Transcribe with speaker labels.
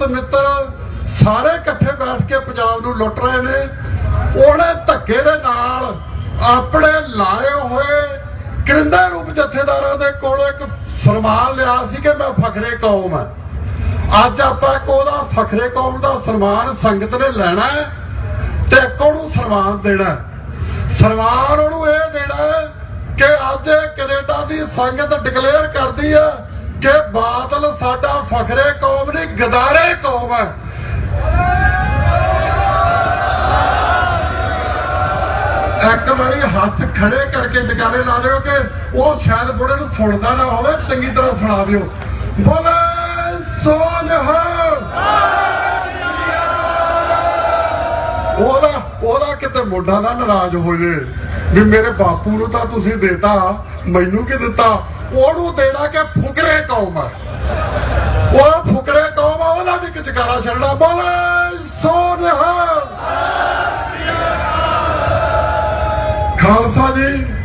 Speaker 1: ਦੋਸਤ ਮਿੱਤਰ ਸਾਰੇ ਇਕੱਠੇ ਬੈਠ ਕੇ ਪੰਜਾਬ ਨੂੰ ਲੁੱਟ ਰਹੇ ਨੇ। ਉਹਨੇ ਧੱਕੇ ਦੇ ਨਾਲ ਆਪਣੇ ਲਾਏ ਹੋਏ ਕਰਿੰਦੇ ਰੂਪ ਜਥੇਦਾਰਾਂ ਦੇ ਕੋਲ ਇੱਕ ਸਨਮਾਨ ਲਿਆ ਸੀ ਕਿ ਮੈਂ ਫਖਰੇ ਕੌਮ ਹਾਂ। ਅੱਜ ਆਪਾਂ ਇੱਕ ਫਖਰੇ ਕੌਮ ਦਾ ਸਨਮਾਨ ਸੰਗਤ ਨੇ ਲੈਣਾ ਤੇ ਇੱਕ ਉਹਨੂੰ ਸਨਮਾਨ ਦੇਣਾ ਸਨਮਾਨ ਉਹਨੂੰ ਇਹ ਦੇਣਾ ਹੈ ਕਿ ਅੱਜ ਇਹ ਕੈਨੇਡਾ ਦੀ ਸੰਗਤ ਡਿਕਲੇਅਰ ਕਰਦੀ ਹੈ ਕਿ ਬਾਦਲ ਸਾਡਾ ਫਖਰੇ ਕੌਮ ਨਹੀਂ ਗਦਾਰੇ ਕੌਮ ਇੱਕ ਵਾਰੀ ਹੱਥ ਖੜੇ ਕਰਕੇ ਜਗਾਰੇ ਲਾ ਦਿਓ ਕਿ ਉਹ ਸ਼ਾਇਦ ਬੁੜੇ ਨੂੰ ਸੁਣਦਾ ਨਾ ਹੋਵੇ, ਚੰਗੀ ਤਰ੍ਹਾਂ ਸੁਣਾ ਦਿਓ। ਬੋਲੇ, ਸੋਨਹ। ਉਹਦਾ ਉਹਦਾ ਕਿਤੇ ਮੁੰਡਾ ਦਾ ਨਾਰਾਜ਼ ਹੋ ਜੇ ਵੀ ਮੇਰੇ ਬਾਪੂ ਨੂੰ ਤਾਂ ਤੁਸੀਂ ਦੇਤਾ, ਮੈਨੂੰ ਕੀ ਦਿੱਤਾ? ਉਹਨੂੰ ਦੇਣਾ ਕਿ ਫੁਕਰੇ ਕੌਮ ਹੈ। ਉਹ ਫੁਕਰੇ ਕੌਮ ਆ ਉਹਦਾ ਵੀ ਇੱਕ